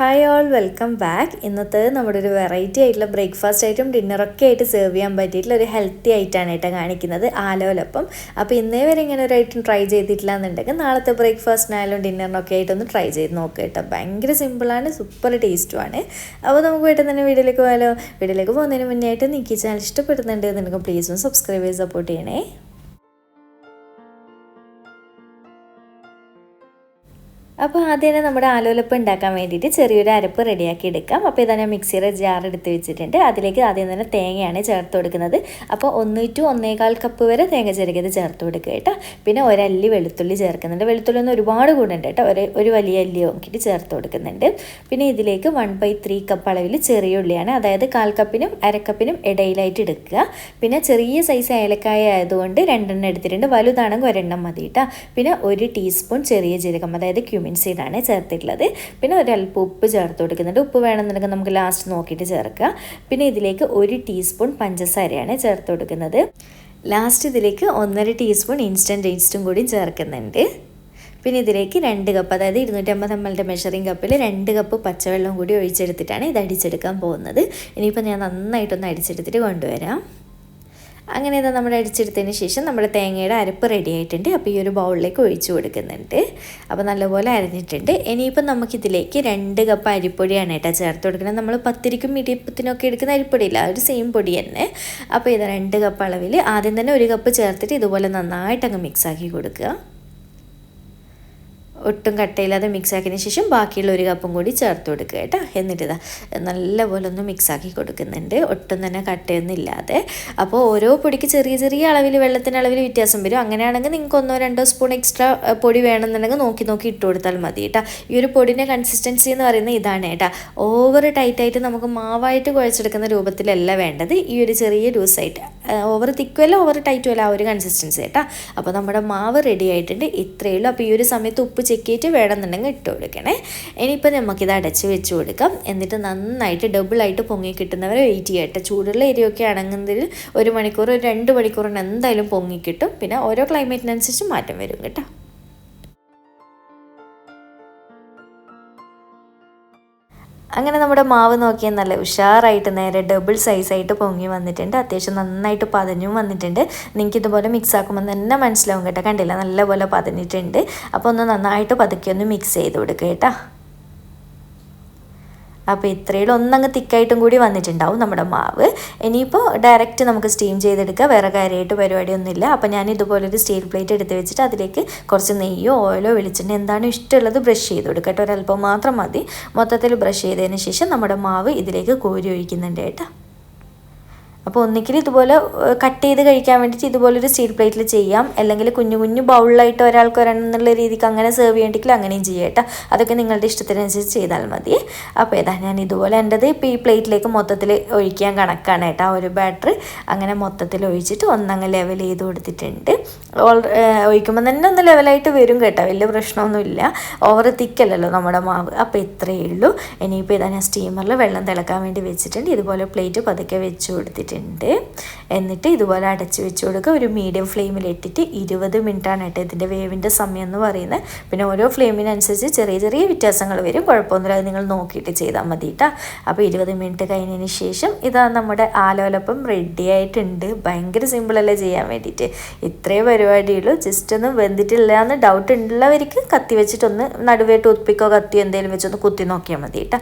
Hi all welcome back ഇന്നത്തെ നമ്മുടെ ഒരു വെറൈറ്റി ആയിട്ടുള്ള ബ്രേക്ക്ഫാസ്റ്റ് ആയിട്ടും ഡിന്നറൊക്കെ ആയിട്ട് സെർവ് ചെയ്യാൻ പറ്റിയിട്ടുള്ള ഒരു ഹെൽത്തി ആയിട്ടാണ് കേട്ടോ കാണിക്കുന്നത് ആലോലപ്പം. അപ്പോൾ ഇന്നേ വരെ ഇങ്ങനെ ഒരു ഐറ്റം ട്രൈ ചെയ്തിട്ടില്ല എന്നുണ്ടെങ്കിൽ നാളത്തെ ബ്രേക്ക്ഫാസ്റ്റിനായാലും ഡിന്നറിനൊക്കെ ആയിട്ടൊന്ന് ട്രൈ ചെയ്ത് നോക്കുക കേട്ടോ ഭയങ്കര സിമ്പിളാണ് സൂപ്പർ ടേസ്റ്റുമാണ് അപ്പോൾ നമുക്ക് പെട്ടെന്ന് തന്നെ വീഡിയോയിലേക്ക് പോയാലോ? വീഡിയോയിലേക്ക് പോകുന്നതിന് മുന്നേ ആയിട്ട് നിൽക്കി ചാനൽ ഇഷ്ടപ്പെടുന്നുണ്ട് എന്നുണ്ടെങ്കിൽ പ്ലീസ് ഒന്ന് സബ്സ്ക്രൈബ് ചെയ്ത് സപ്പോർട്ട് ചെയ്യണേ. അപ്പോൾ ആദ്യം തന്നെ നമ്മുടെ ആലോലപ്പം ഉണ്ടാക്കാൻ വേണ്ടിയിട്ട് ചെറിയൊരു അരപ്പ് റെഡിയാക്കി എടുക്കാം. അപ്പോൾ ഇതാണ് ഞാൻ മിക്സിയുടെ ജാർ എടുത്ത് വെച്ചിട്ടുണ്ട്. അതിലേക്ക് ആദ്യം തന്നെ തേങ്ങയാണ് ചേർത്ത് കൊടുക്കുന്നത്. അപ്പോൾ ഒന്ന് ടു ഒന്നേകാൽ കപ്പ് വരെ തേങ്ങ ചെറുകിയത് ചേർത്ത് കൊടുക്കുക കേട്ടോ. പിന്നെ ഒരല്ലി വെളുത്തുള്ളി ചേർക്കുന്നുണ്ട്. വെളുത്തുള്ളി ഒന്നും ഒരുപാട് കൂടുണ്ട് കേട്ടോ. ഒരു ഒരു വലിയ അല്ലി നോക്കിയിട്ട് ചേർത്ത് കൊടുക്കുന്നുണ്ട്. പിന്നെ ഇതിലേക്ക് വൺ ബൈ ത്രീ കപ്പ് അളവിൽ ചെറിയ ഉള്ളിയാണ്. അതായത് കാൽ കപ്പിനും അരക്കപ്പിനും ഇടയിലായിട്ട് എടുക്കുക. പിന്നെ ചെറിയ സൈസ് ഏലക്കായ ആയതുകൊണ്ട് രണ്ടെണ്ണം എടുത്തിട്ടുണ്ട്. വലുതാണെങ്കിൽ ഒരെണ്ണം മതി കേട്ടോ. പിന്നെ ഒരു ടീസ്പൂൺ ചെറിയ ജീരകം അതായത് ക്യൂമിൻ സീഡാണ് ചേർത്തിട്ടുള്ളത്. പിന്നെ ഒരല്പം ഉപ്പ് ചേർത്ത് കൊടുക്കുന്നുണ്ട്. ഉപ്പ് വേണമെന്നുണ്ടെങ്കിൽ നമുക്ക് ലാസ്റ്റ് നോക്കിയിട്ട് ചേർക്കുക. പിന്നെ ഇതിലേക്ക് ഒരു ടീസ്പൂൺ പഞ്ചസാരയാണ് ചേർത്ത് കൊടുക്കുന്നത്. ലാസ്റ്റ് ഇതിലേക്ക് ഒന്നര ടീസ്പൂൺ ഇൻസ്റ്റന്റ് ഈസ്റ്റും കൂടി ചേർക്കുന്നുണ്ട്. പിന്നെ ഇതിലേക്ക് രണ്ട് കപ്പ് അതായത് ഇരുന്നൂറ്റമ്പത് എം എല്ലിന്റെ മെഷറിംഗ് കപ്പിൽ രണ്ട് കപ്പ് പച്ചവെള്ളം കൂടി ഒഴിച്ചെടുത്തിട്ടാണ് ഇത് അടിച്ചെടുക്കാൻ പോകുന്നത്. ഇനിയിപ്പോൾ ഞാൻ നന്നായിട്ടൊന്ന് അടിച്ചെടുത്തിട്ട് കൊണ്ടുവരാം. അങ്ങനെ ഇത് നമ്മൾ അടിച്ചെടുത്തതിന് ശേഷം നമ്മുടെ തേങ്ങയുടെ അരപ്പ് റെഡി ആയിട്ടുണ്ട്. അപ്പോൾ ഈ ഒരു ബൗളിലേക്ക് ഒഴിച്ചു കൊടുക്കുന്നുണ്ട്. അപ്പോൾ നല്ലപോലെ അരിഞ്ഞിട്ടുണ്ട്. ഇനിയിപ്പം നമുക്കിതിലേക്ക് രണ്ട് കപ്പ് അരിപ്പൊടിയാണ് കേട്ടോ ചേർത്ത് കൊടുക്കുന്നത്. നമ്മൾ പത്തിരിക്കും ഇടിയപ്പത്തിനൊക്കെ എടുക്കുന്ന അരിപ്പൊടിയില്ല ഒരു സെയിം പൊടി തന്നെ. അപ്പോൾ ഇത് രണ്ട് കപ്പ് അളവിൽ ആദ്യം തന്നെ ഒരു കപ്പ് ചേർത്തിട്ട് ഇതുപോലെ നന്നായിട്ടങ്ങ് മിക്സ് ആക്കി കൊടുക്കുക. ഒട്ടും കട്ടയില്ലാതെ മിക്സ് ആക്കിയതിന് ശേഷം ബാക്കിയുള്ള ഒരു കപ്പും കൂടി ചേർത്ത് കൊടുക്കുക കേട്ടോ. എന്നിട്ട് നല്ലപോലെ ഒന്ന് മിക്സ് ആക്കി കൊടുക്കുന്നുണ്ട്. ഒട്ടും തന്നെ കട്ടയൊന്നും ഇല്ലാതെ. അപ്പോൾ ഓരോ പൊടിക്ക് ചെറിയ ചെറിയ അളവിൽ വെള്ളത്തിന്റെ അളവിൽ വ്യത്യാസം വരും. അങ്ങനെയാണെങ്കിൽ നിങ്ങൾക്ക് ഒന്നോ രണ്ടോ സ്പൂൺ എക്സ്ട്രാ പൊടി വേണമെന്നുണ്ടെങ്കിൽ നോക്കി നോക്കി ഇട്ട് കൊടുത്താൽ മതി കേട്ടോ. ഈ ഒരു പൊടിന്റെ കൺസിസ്റ്റൻസി എന്ന് പറയുന്നത് ഇതാണ് കേട്ടോ. ഓവർ ടൈറ്റായിട്ട് നമുക്ക് മാവായിട്ട് കുഴച്ചെടുക്കുന്ന രൂപത്തിലല്ല വേണ്ടത്. ഈ ഒരു ചെറിയ ലൂസായിട്ട് ഓവർ തിക്കുമല്ല ഓവർ ടൈറ്റുമല്ല ആ ഒരു കൺസിസ്റ്റൻസി കേട്ടോ. അപ്പോൾ നമ്മുടെ മാവ് റെഡി ആയിട്ടുണ്ട്. ഇത്രയേ ഉള്ളൂ. അപ്പോൾ ഈ ഒരു സമയത്ത് ഉപ്പ് ചെക്ക് ചെയ്തിട്ട് വേണമെന്നുണ്ടെങ്കിൽ ഇട്ട് കൊടുക്കണേ. ഇനിയിപ്പോൾ നമുക്കിത് അടച്ച് വെച്ച് കൊടുക്കാം. എന്നിട്ട് നന്നായിട്ട് ഡബിളായിട്ട് പൊങ്ങി കിട്ടുന്നവരെ വെയിറ്റ് ചെയ്യട്ടെ. ചൂടുള്ള ഏരിയയൊക്കെ ആണെങ്കിൽ ഒരു മണിക്കൂർ ഒരു രണ്ട് മണിക്കൂറിന് എന്തായാലും പൊങ്ങി കിട്ടും. പിന്നെ ഓരോ ക്ലൈമറ്റിനനുസരിച്ച് മാറ്റം വരും കേട്ടോ. അങ്ങനെ നമ്മുടെ മാവ് നോക്കിയാൽ നല്ല ഉഷാറായിട്ട് നേരെ ഡബിൾ സൈസായിട്ട് പൊങ്ങി വന്നിട്ടുണ്ട്. അത്യാവശ്യം നന്നായിട്ട് പതഞ്ഞും വന്നിട്ടുണ്ട്. നിങ്ങൾക്ക് ഇതുപോലെ മിക്സ് ആക്കുമ്പോൾ തന്നെ മനസ്സിലാവും കേട്ടോ. കണ്ടില്ല? നല്ലപോലെ പതഞ്ഞിട്ടുണ്ട്. അപ്പോൾ ഒന്ന് നന്നായിട്ട് പതുക്കി ഒന്ന് മിക്സ് ചെയ്ത് കൊടുക്കുക കേട്ടോ. അപ്പോൾ ഇത്രയും ഒന്നങ്ങ് തിക്കായിട്ടും കൂടി വന്നിട്ടുണ്ടാവും നമ്മുടെ മാവ്. ഇനിയിപ്പോൾ ഡയറക്റ്റ് നമുക്ക് സ്റ്റീം ചെയ്തെടുക്കുക വേറെ കാര്യമായിട്ട് പരിപാടിയൊന്നുമില്ല. അപ്പോൾ ഞാൻ ഇതുപോലൊരു സ്റ്റീൽ പ്ലേറ്റ് എടുത്ത് വെച്ചിട്ട് അതിലേക്ക് കുറച്ച് നെയ്യോ ഓയിലോ വെളിച്ചെണ്ണ എന്താണ് ഇഷ്ടമുള്ളത് ബ്രഷ് ചെയ്ത് കൊടുക്കുക കേട്ടോ. ഒരല്പം മാത്രം മതി. മൊത്തത്തിൽ ബ്രഷ് ചെയ്തതിന് ശേഷം നമ്മുടെ മാവ് ഇതിലേക്ക് കോരി ഒഴിക്കുന്നുണ്ട് കേട്ടോ. അപ്പോൾ ഒന്നുകിൽ ഇതുപോലെ കട്ട് ചെയ്ത് കഴിക്കാൻ വേണ്ടിയിട്ട് ഇതുപോലൊരു സ്റ്റീൽ പ്ലേറ്റിൽ ചെയ്യാം. അല്ലെങ്കിൽ കുഞ്ഞു കുഞ്ഞു ബൗളിലായിട്ട് ഒരാൾക്ക് ഒരെണ്ണം എന്നുള്ള രീതിക്ക് അങ്ങനെ സെർവ് ചെയ്യണമെങ്കിൽ അങ്ങനെയും ചെയ്യാം കേട്ടോ. അതൊക്കെ നിങ്ങളുടെ ഇഷ്ടത്തിനനുസരിച്ച് ചെയ്താൽ മതി. അപ്പോൾ ഏതാ ഞാൻ ഇതുപോലെ എന്റെത് ഇപ്പോൾ ഈ പ്ലേറ്റിലേക്ക് മൊത്തത്തിൽ ഒഴിക്കാൻ കണക്കാണ് കേട്ടോ. ഒരു ബാറ്ററി അങ്ങനെ മൊത്തത്തിൽ ഒഴിച്ചിട്ട് ഒന്നങ്ങ് ലെവൽ ചെയ്ത് കൊടുത്തിട്ടുണ്ട്. ഓൾ ഒഴിക്കുമ്പോൾ തന്നെ ഒന്ന് ലെവലായിട്ട് വരും കേട്ടോ. വലിയ പ്രശ്നമൊന്നുമില്ല ഓവർ തിക്കല്ലല്ലോ നമ്മുടെ മാവ്. അപ്പോൾ ഇത്രയേ ഉള്ളൂ. ഇനിയിപ്പോൾ ഇതാ ഞാൻ സ്റ്റീമറിൽ വെള്ളം തിളക്കാൻ വേണ്ടി വെച്ചിട്ടുണ്ട്. ഇതുപോലെ പ്ലേറ്റ് പതുക്കെ വെച്ച് കൊടുത്തിട്ടുണ്ട്. ഉണ്ട് എന്നിട്ട് ഇതുപോലെ അടച്ച് വെച്ച് കൊടുക്കുക. ഒരു മീഡിയം ഫ്ലെയിമിൽ ഇട്ടിട്ട് ഇരുപത് മിനിറ്റാണ് കേട്ടോ ഇതിന്റെ വേവിന്റെ സമയം എന്ന് പറയുന്നത്. പിന്നെ ഓരോ ഫ്ലെയിമിനനുസരിച്ച് ചെറിയ ചെറിയ വ്യത്യാസങ്ങൾ വരും. കുഴപ്പമൊന്നുമില്ല. അത് നിങ്ങൾ നോക്കിയിട്ട് ചെയ്താൽ മതി കേട്ടോ. അപ്പോൾ ഇരുപത് മിനിറ്റ് കഴിഞ്ഞതിന് ശേഷം ഇതാ നമ്മുടെ ആലോലപ്പം റെഡി ആയിട്ടുണ്ട്. ഭയങ്കര സിമ്പിളല്ലേ ചെയ്യാൻ വേണ്ടിയിട്ട്. ഇത്രയേ പരിപാടിയുള്ളൂ ജസ്റ്റ് ഒന്ന് വെന്തിട്ടില്ല എന്ന് ഡൗട്ട് ഉള്ളവർക്ക് കത്തി വെച്ചിട്ടൊന്ന് നടുവേ ടൂത്ത് പിക്കോ കത്തിയോ എന്തെങ്കിലും വെച്ചൊന്ന് കുത്തി നോക്കിയാൽ മതി കേട്ടോ.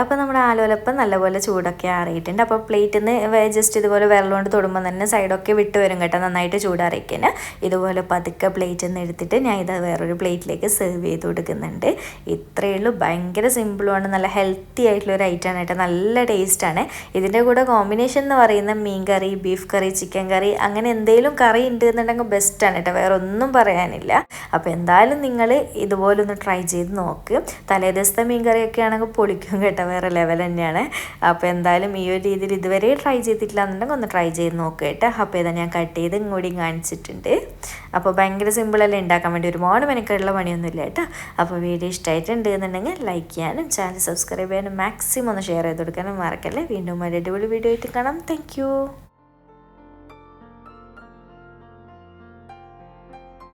അപ്പോൾ നമ്മുടെ ആലോലപ്പം നല്ലപോലെ ചൂടൊക്കെ ആറിയിട്ടുണ്ട്. അപ്പോൾ പ്ലേറ്റിൽ നിന്ന് ജസ്റ്റ് ഇതുപോലെ വെള്ളം കൊണ്ട് തൊടുമ്പോൾ തന്നെ സൈഡൊക്കെ വിട്ട് വരും കേട്ടോ നന്നായിട്ട് ചൂടാറിയിക്കാൻ ഇതുപോലെ പതുക്കെ പ്ലേറ്റിൽ നിന്ന് എടുത്തിട്ട് ഞാൻ ഇത് വേറൊരു പ്ലേറ്റിലേക്ക് സെർവ് ചെയ്ത് കൊടുക്കുന്നുണ്ട്. ഇത്രയേ ഉള്ളൂ. ഭയങ്കര സിമ്പിളുമാണ് നല്ല ഹെൽത്തി ആയിട്ടുള്ള ഒരു ഐറ്റമാണ് കേട്ടോ. നല്ല ടേസ്റ്റാണ് ഇതിന്റെ കൂടെ കോമ്പിനേഷൻ എന്ന് പറയുന്ന മീൻ കറി ബീഫ് കറി ചിക്കൻ കറി അങ്ങനെ എന്തെങ്കിലും കറി ഉണ്ട് എന്നുണ്ടെങ്കിൽ ബെസ്റ്റാണ് കേട്ടോ. വേറെ ഒന്നും പറയാനില്ല. അപ്പോൾ എന്തായാലും നിങ്ങൾ ഇതുപോലൊന്ന് ട്രൈ ചെയ്ത് നോക്ക്. തലേ ദിവസത്തെ മീൻ കറിയൊക്കെ ആണെങ്കിൽ പൊളിക്കും കേട്ടോ. വേറെ ലെവൽ തന്നെയാണ്. അപ്പോൾ എന്തായാലും ഈ ഒരു രീതിയിൽ ഇതുവരെ ട്രൈ ചെയ്തിട്ടില്ല എന്നുണ്ടെങ്കിൽ ഒന്ന് ട്രൈ ചെയ്ത് നോക്കുക കേട്ടോ. അപ്പോൾ ഇതാ ഞാൻ കട്ട് ചെയ്ത് ഇങ്ങോട്ടും കാണിച്ചിട്ടുണ്ട്. അപ്പോൾ ഭയങ്കര സിമ്പിളല്ലേ ഉണ്ടാക്കാൻ വേണ്ടി ഒരുപാട് മെനക്കെട്ടുള്ള പണിയൊന്നുമില്ല കേട്ടോ. അപ്പോൾ വീഡിയോ ഇഷ്ടമായിട്ടുണ്ട് എന്നുണ്ടെങ്കിൽ ലൈക്ക് ചെയ്യാനും ചാനൽ സബ്സ്ക്രൈബ് ചെയ്യാനും മാക്സിമം ഒന്ന് ഷെയർ ചെയ്ത് കൊടുക്കാനും മറക്കല്ലേ? വീണ്ടും ഒരു അടിപൊളി വീഡിയോ ആയിട്ട് കാണാം. താങ്ക്